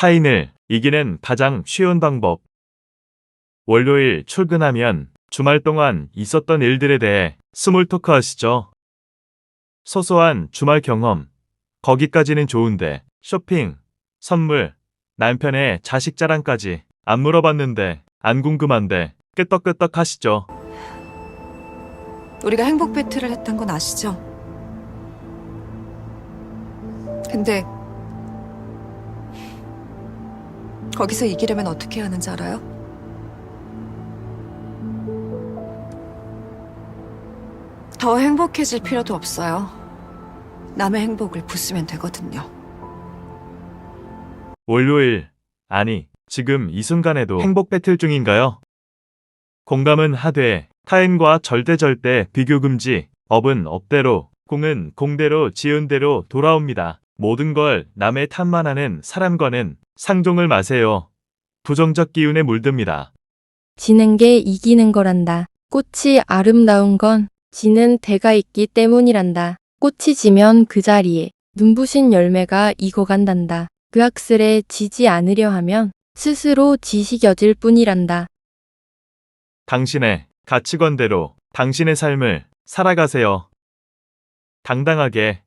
타인을 이기는 가장 쉬운 방법. 월요일 출근하면 주말 동안 있었던 일들에 대해 스몰 토크 하시죠. 소소한 주말 경험. 거기까지는 좋은데 쇼핑, 선물, 남편의 자식 자랑까지 안 물어봤는데 안 궁금한데 끄떡끄떡 하시죠. 우리가 행복 배틀을 했던 건 아시죠? 근데 거기서 이기려면 어떻게 하는지 알아요? 더 행복해질 필요도 없어요. 남의 행복을 부수면 되거든요. 월요일, 아니, 지금 이 순간에도 행복 배틀 중인가요? 공감은 하되, 타인과 절대 절대 비교 금지, 업은 업대로, 공은 공대로 지은 대로 돌아옵니다. 모든 걸 남의 탓만 하는 사람과는 상종을 마세요. 부정적 기운에 물듭니다. 지는 게 이기는 거란다. 꽃이 아름다운 건 지는 대가 있기 때문이란다. 꽃이 지면 그 자리에 눈부신 열매가 익어간단다. 그 학슬에 지지 않으려 하면 스스로 지식여질 뿐이란다. 당신의 가치관대로 당신의 삶을 살아가세요. 당당하게